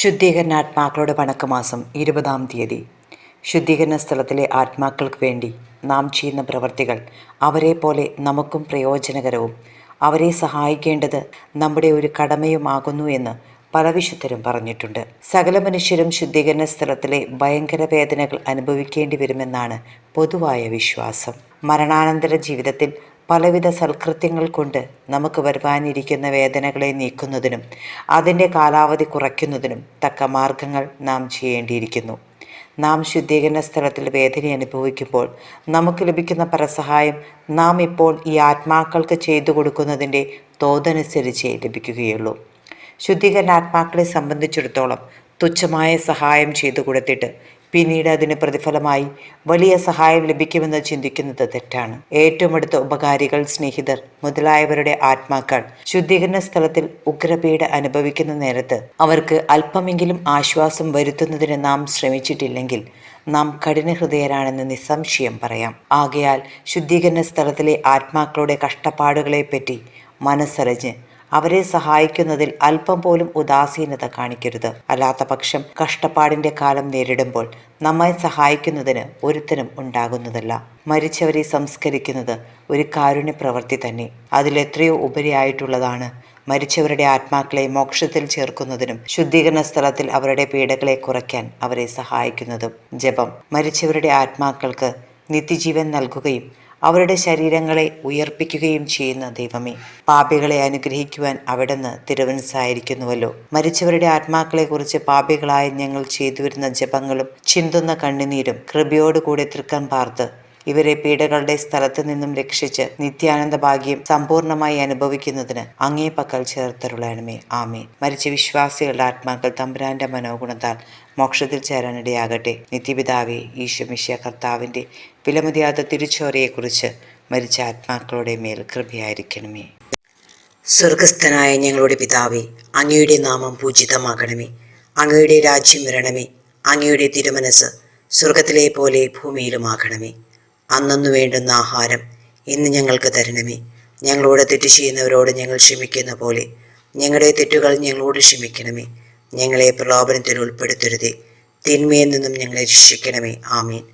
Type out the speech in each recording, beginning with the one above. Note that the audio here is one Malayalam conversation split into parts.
ശുദ്ധീകരണ ആത്മാക്കളുടെ വണക്കമാസം ഇരുപതാം തീയതി. ശുദ്ധീകരണ സ്ഥലത്തിലെ ആത്മാക്കൾക്ക് വേണ്ടി നാം ചെയ്യുന്ന പ്രവർത്തികൾ അവരെ പോലെ നമുക്കും പ്രയോജനകരവും. അവരെ സഹായിക്കേണ്ടത് നമ്മുടെ ഒരു കടമയുമാകുന്നു എന്ന് പല വിശുദ്ധരും പറഞ്ഞിട്ടുണ്ട്. സകല മനുഷ്യരും ശുദ്ധീകരണ സ്ഥലത്തിലെ ഭയങ്കര വേദനകൾ അനുഭവിക്കേണ്ടി വരുമെന്നാണ് പൊതുവായ വിശ്വാസം. മരണാനന്തര ജീവിതത്തിൽ പലവിധ സൽകൃത്യങ്ങൾ കൊണ്ട് നമുക്ക് വരുവാനിരിക്കുന്ന വേദനകളെ നീക്കുന്നതിനും അതിന്റെ കാലാവധി കുറയ്ക്കുന്നതിനും തക്ക മാർഗങ്ങൾ നാം ചെയ്യേണ്ടിയിരിക്കുന്നു. നാം ശുദ്ധീകരണ സ്ഥലത്തിൽ വേദന അനുഭവിക്കുമ്പോൾ നമുക്ക് ലഭിക്കുന്ന പരസഹായം നാം ഇപ്പോൾ ഈ ആത്മാക്കൾക്ക് ചെയ്തു കൊടുക്കുന്നതിന്റെ തോതനുസരിച്ചേ ലഭിക്കുകയുള്ളൂ. ശുദ്ധീകരണ ആത്മാക്കളെ സംബന്ധിച്ചിടത്തോളം തുച്ഛമായ സഹായം ചെയ്തു കൊടുത്തിട്ട് പിന്നീട് അതിന് പ്രതിഫലമായി വലിയ സഹായം ലഭിക്കുമെന്ന് ചിന്തിക്കുന്നത് തെറ്റാണ്. ഏറ്റവും അടുത്ത ഉപകാരികൾ സ്നേഹിതർ മുതലായവരുടെ ആത്മാക്കൾ. ശുദ്ധീകരണ സ്ഥലത്തിൽ ഉഗ്രപീഡ അനുഭവിക്കുന്ന നേരത്ത് അവർക്ക് അല്പമെങ്കിലും ആശ്വാസം വരുത്തുന്നതിന് നാം ശ്രമിച്ചിട്ടില്ലെങ്കിൽ നാം കഠിനഹൃദയരാണെന്ന് നിസ്സംശയം പറയാം. ആകയാൽ ശുദ്ധീകരണ സ്ഥലത്തിലെ ആത്മാക്കളുടെ കഷ്ടപ്പാടുകളെപ്പറ്റി മനസ്സറിഞ്ഞ് അവരെ സഹായിക്കുന്നതിൽ അല്പം പോലും ഉദാസീനത കാണിക്കരുത്. അല്ലാത്ത പക്ഷം കഷ്ടപ്പാടിന്റെ കാലം നേരിടുമ്പോൾ നമ്മെ സഹായിക്കുന്നതിന് ഒരുത്തനും ഉണ്ടാകുന്നതല്ല. മരിച്ചവരെ സംസ്കരിക്കുന്നത് ഒരു കാരുണ്യ പ്രവൃത്തി തന്നെ. അതിലെത്രയോ ഉപരിയായിട്ടുള്ളതാണ്. മരിച്ചവരുടെ ആത്മാക്കളെ മോക്ഷത്തിൽ ചേർക്കുന്നതിനും ശുദ്ധീകരണ സ്ഥലത്തിൽ അവരുടെ പീഡകളെ കുറയ്ക്കാൻ അവരെ സഹായിക്കുന്നതും ജപം. മരിച്ചവരുടെ ആത്മാക്കൾക്ക് നിത്യജീവൻ നൽകുകയും അവരുടെ ശരീരങ്ങളെ ഉയർപ്പിക്കുകയും ചെയ്യുന്ന ദൈവമേ. പാപികളെ അനുഗ്രഹിക്കുവാൻ അവിടുന്ന് തിരുവനസായിരിക്കുന്നുവല്ലോ മരിച്ചവരുടെ ആത്മാക്കളെക്കുറിച്ച് പാപികളായ ഞങ്ങൾ ചെയ്തു വരുന്ന ജപങ്ങളും ചിന്തുന്ന കണ്ണുനീരും കൃപയോടുകൂടെ തൃക്കം പാർത്ത് ഇവരെ പീഡകളുടെ സ്ഥലത്തു നിന്നും രക്ഷിച്ച് നിത്യാനന്ദ ഭാഗ്യം സമ്പൂർണമായി അനുഭവിക്കുന്നതിന് അങ്ങേ പക്കൽ ചേർത്തരുളണമേ. ആമേ മരിച്ച വിശ്വാസികളുടെ ആത്മാക്കൾ തമ്പുരാന്റെ മനോഗുണത്താൽ മോക്ഷത്തിൽ ചേരാനിടയാകട്ടെ. നിത്യപിതാവെ ഈശ്വമിഷ്യ കർത്താവിന്റെ വിലമതിയാത്ത തിരിച്ചോരയെക്കുറിച്ച് മരിച്ച ആത്മാക്കളുടെ മേൽ കൃപയായിരിക്കണമേ. സ്വർഗസ്ഥനായ ഞങ്ങളുടെ പിതാവേ അങ്ങയുടെ നാമം പൂജിതമാകണമേ. അങ്ങയുടെ രാജ്യം വരണമേ. അങ്ങയുടെ തിരുമനസ് സ്വർഗത്തിലെ പോലെ ഭൂമിയിലുമാകണമേ. അന്നു വേണ്ടുന്ന ആഹാരം ഇന്ന് ഞങ്ങൾക്ക് തരണമേ. ഞങ്ങളോട് തെറ്റ് ചെയ്യുന്നവരോട് ഞങ്ങൾ ക്ഷമിക്കുന്ന പോലെ. ഞങ്ങളുടെ തെറ്റുകൾ ഞങ്ങളോട് ക്ഷമിക്കണമേ. ഞങ്ങളെ പ്രലോഭനത്തിൽ ഉൾപ്പെടുത്തരുതേ. തിന്മയിൽ നിന്നും ഞങ്ങളെ രക്ഷിക്കണമേ. ആമീൻ.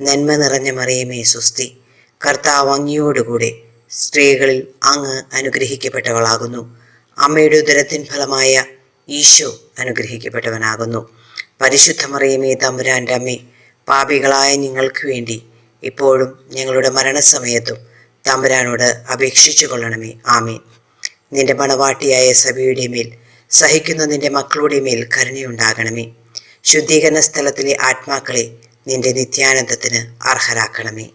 നന്മ നിറഞ്ഞ മറിയമേ സുസ്തി. കർത്താവ് അങ്ങയോടുകൂടെ സ്ത്രീകളിൽ അങ്ങ് അനുഗ്രഹിക്കപ്പെട്ടവളാകുന്നു. അമ്മയുടെ ഉദരത്തിൻ ഫലമായ ഈശോ അനുഗ്രഹിക്കപ്പെട്ടവനാകുന്നു. പരിശുദ്ധ മറിയമേ തമ്പുരാന്റെ അമ്മേ പാപികളായ നിങ്ങൾക്ക് വേണ്ടി ഇപ്പോഴും ഞങ്ങളുടെ മരണസമയത്തും തമ്പുരാനോട് അപേക്ഷിച്ചു കൊള്ളണമേ. ആമീൻ. നിന്റെ മണവാട്ടിയായ സഭയുടെ മേൽ സഹിക്കുന്ന നിന്റെ മക്കളുടെ മേൽ കരുണയുണ്ടാകണമേ. ശുദ്ധീകരണ സ്ഥലത്തിലെ ആത്മാക്കളെ നിന്റെ നിത്യാനന്ദത്തിന് അർഹരാക്കണമേ.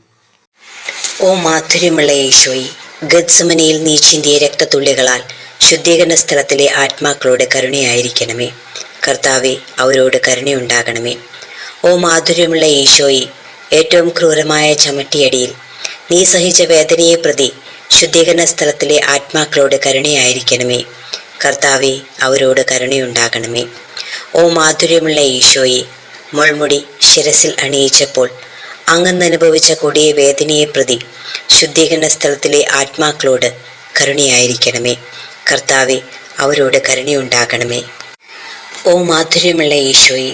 ഓ മാധുര്യമുള്ള ഈശോയി ഗദ്സമനയിൽ നീ ചിന്തിയ രക്തത്തുള്ളികളാൽ ശുദ്ധീകരണ സ്ഥലത്തിലെ ആത്മാക്കളോട് കരുണയായിരിക്കണമേ. കർത്താവെ അവരോട് കരുണയുണ്ടാകണമേ. ഓ മാധുര്യമുള്ള ഈശോയി ഏറ്റവും ക്രൂരമായ ചമട്ടിയടിയിൽ നീ സഹിച്ച വേദനയെ പ്രതി ശുദ്ധീകരണ സ്ഥലത്തിലെ ആത്മാക്കളോട് കരുണയായിരിക്കണമേ. കർത്താവെ അവരോട് കരുണയുണ്ടാകണമേ. ഓ മാധുര്യമുള്ള ഈശോയെ മുൾമുടി ശിരസിൽ അണിയിച്ചപ്പോൾ അങ്ങന്ന് അനുഭവിച്ച കൊടിയ വേദനയെ പ്രതി ശുദ്ധീകരണ സ്ഥലത്തിലെ ആത്മാക്കളോട് കരുണയായിരിക്കണമേ. കർത്താവെ അവരോട് കരുണയുണ്ടാകണമേ. ഓ മാധുര്യമുള്ള ഈശോയെ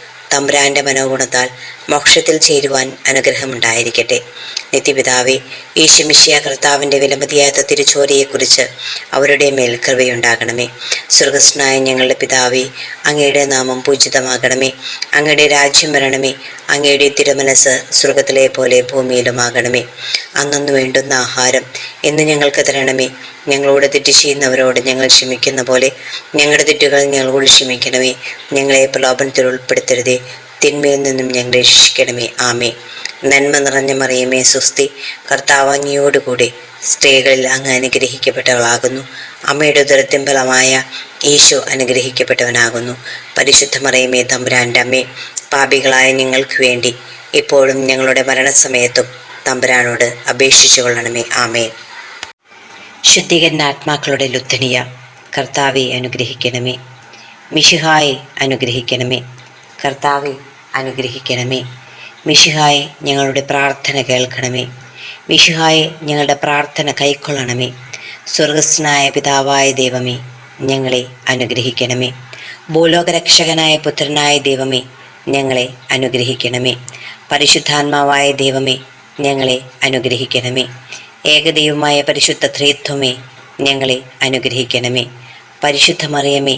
തമ്പുരാന്റെ മനോഗുണത്താൽ മോക്ഷത്തിൽ ചേരുവാൻ അനുഗ്രഹമുണ്ടായിരിക്കട്ടെ. നിത്യപിതാവേ ഈശമിഷിയ കർത്താവിന്റെ വിലമതിയാത്ത തിരുച്ചോരയെക്കുറിച്ച് അവരുടെ മേൽ കൃപയുണ്ടാകണമേ. സ്വർഗസ്നായ ഞങ്ങളുടെ പിതാവേ അങ്ങയുടെ നാമം പൂജിതമാകണമേ. അങ്ങയുടെ രാജ്യം വരണമേ. അങ്ങയുടെ തിരുമനസ് സ്വർഗത്തിലെ പോലെ ഭൂമിയിലുമാകണമേ. അന്നു വേണ്ടുന്ന ആഹാരം എന്ന് ഞങ്ങൾക്ക് തരണമേ. ഞങ്ങളോട് തെറ്റ് ചെയ്യുന്നവരോട് ഞങ്ങൾ ക്ഷമിക്കുന്ന പോലെ ഞങ്ങളുടെ തെറ്റുകൾ ഞങ്ങളോട് ക്ഷമിക്കണമേ. ഞങ്ങളെ പ്രലോഭനത്തിൽ ഉൾപ്പെടുത്തരുതേ. തിന്മയിൽ നിന്നും ഞങ്ങളെ രക്ഷിക്കണമേ. ആമേ നന്മ നിറഞ്ഞ മറിയമേ സുസ്തി കർത്താവാങ്ങിയോടുകൂടി സ്ത്രീകളിൽ അങ്ങ് അനുഗ്രഹിക്കപ്പെട്ടവളാകുന്നു. അമ്മയുടെ ഉദരത്തിൻ ഫലമായ ഈശോ അനുഗ്രഹിക്കപ്പെട്ടവനാകുന്നു. പരിശുദ്ധ മറിയമേ തമ്പുരാന്റെ അമ്മേ പാപികളായ ഞങ്ങൾക്ക് വേണ്ടി ഇപ്പോഴും ഞങ്ങളുടെ മരണസമയത്തും തമ്പുരാനോട് അപേക്ഷിച്ചു കൊള്ളണമേ. ആമേ ശുദ്ധീകരണ ആത്മാക്കളുടെ ലുദ്ധനിയ കർത്താവെ അനുഗ്രഹിക്കണമേ. മിഷിഹായെ അനുഗ്രഹിക്കണമേ. കർത്താവെ അനുഗ്രഹിക്കണമേ. മിഷിഹായെ ഞങ്ങളുടെ പ്രാർത്ഥന കേൾക്കണമേ. മിഷിഹായെ ഞങ്ങളുടെ പ്രാർത്ഥന കൈക്കൊള്ളണമേ. സ്വർഗസ്നായ പിതാവായ ദൈവമേ ഞങ്ങളെ അനുഗ്രഹിക്കണമേ. ഭൂലോകരക്ഷകനായ പുത്രനായ ദൈവമേ ഞങ്ങളെ അനുഗ്രഹിക്കണമേ. പരിശുദ്ധാത്മാവായ ദൈവമേ ഞങ്ങളെ അനുഗ്രഹിക്കണമേ. ഏകദൈവമായ പരിശുദ്ധ ത്രിത്വമേ ഞങ്ങളെ അനുഗ്രഹിക്കണമേ. പരിശുദ്ധ മറിയമേ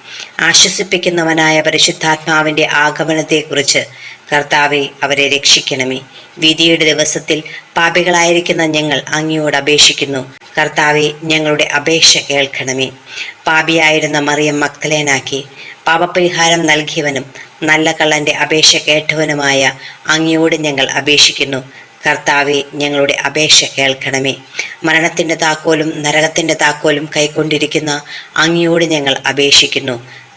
ആശ്വസിപ്പിക്കുന്നവനായ പരിശുദ്ധാത്മാവിന്റെ ആഗമനത്തെക്കുറിച്ച് കർത്താവെ അവരെ രക്ഷിക്കണമേ. വിധിയുടെ ദിവസത്തിൽ പാപികളായിരിക്കുന്ന ഞങ്ങൾ അങ്ങയോട് അപേക്ഷിക്കുന്നു. കർത്താവെ ഞങ്ങളുടെ അപേക്ഷ കേൾക്കണമേ. പാപിയായിരുന്ന മറിയം മക്തലേനാക്കി പാപപരിഹാരം നൽകിയവനും നല്ല കള്ളന്റെ അപേക്ഷ കേട്ടവനുമായ അങ്ങയോട് ഞങ്ങൾ അപേക്ഷിക്കുന്നു. കർത്താവെ ഞങ്ങളുടെ അപേക്ഷ കേൾക്കണമേ. മരണത്തിന്റെ താക്കോലും നരകത്തിന്റെ താക്കോലും കൈക്കൊണ്ടിരിക്കുന്ന അങ്ങയോട് ഞങ്ങൾ അപേക്ഷിക്കുന്നു.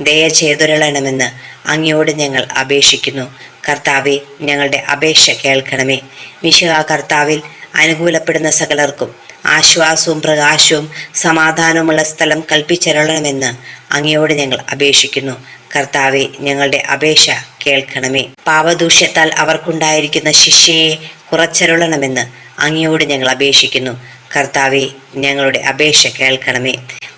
ദയ ചെയ്തുരളണമെന്ന് അങ്ങയോട് ഞങ്ങൾ അപേക്ഷിക്കുന്നു. കർത്താവെ ഞങ്ങളുടെ അപേക്ഷ കേൾക്കണമേ. വിശുഖ കർത്താവിൽ അനുകൂലപ്പെടുന്ന സകലർക്കും ആശ്വാസവും പ്രകാശവും സമാധാനവുമുള്ള സ്ഥലം കൽപ്പിച്ചരളണമെന്ന് അങ്ങയോട് ഞങ്ങൾ അപേക്ഷിക്കുന്നു. കർത്താവെ ഞങ്ങളുടെ അപേക്ഷ കേൾക്കണമേ. പാപദൂഷ്യത്താൽ അവർക്കുണ്ടായിരിക്കുന്ന ശിക്ഷയെ കുറച്ചരുളണമെന്ന് അങ്ങയോട് ഞങ്ങൾ അപേക്ഷിക്കുന്നു. കർത്താവെ ഞങ്ങളുടെ അപേക്ഷ കേൾക്കണമേ.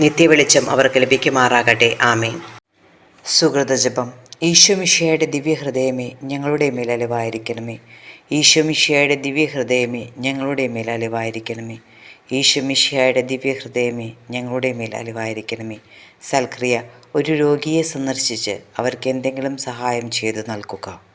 നിത്യവെളിച്ചം അവർക്ക് ലഭിക്കുമാറാകട്ടെ. ആമേൻ. സുഹൃതജപം ഈശോമിഷയുടെ ദിവ്യഹൃദയമേ ഞങ്ങളുടെ മേൽ അലിവായിരിക്കണമേ. ഈശോമിഷിയായുടെ ദിവ്യഹൃദയമേ ഞങ്ങളുടെ മേൽ അലിവായിരിക്കണമേ. ഈശോമിഷിയായുടെ ദിവ്യഹൃദയമേ ഞങ്ങളുടെ മേൽ അലിവായിരിക്കണമേ. സൽക്രിയ ഒരു രോഗിയെ സന്ദർശിച്ച് അവർക്ക് എന്തെങ്കിലും സഹായം ചെയ്തു നൽകുക.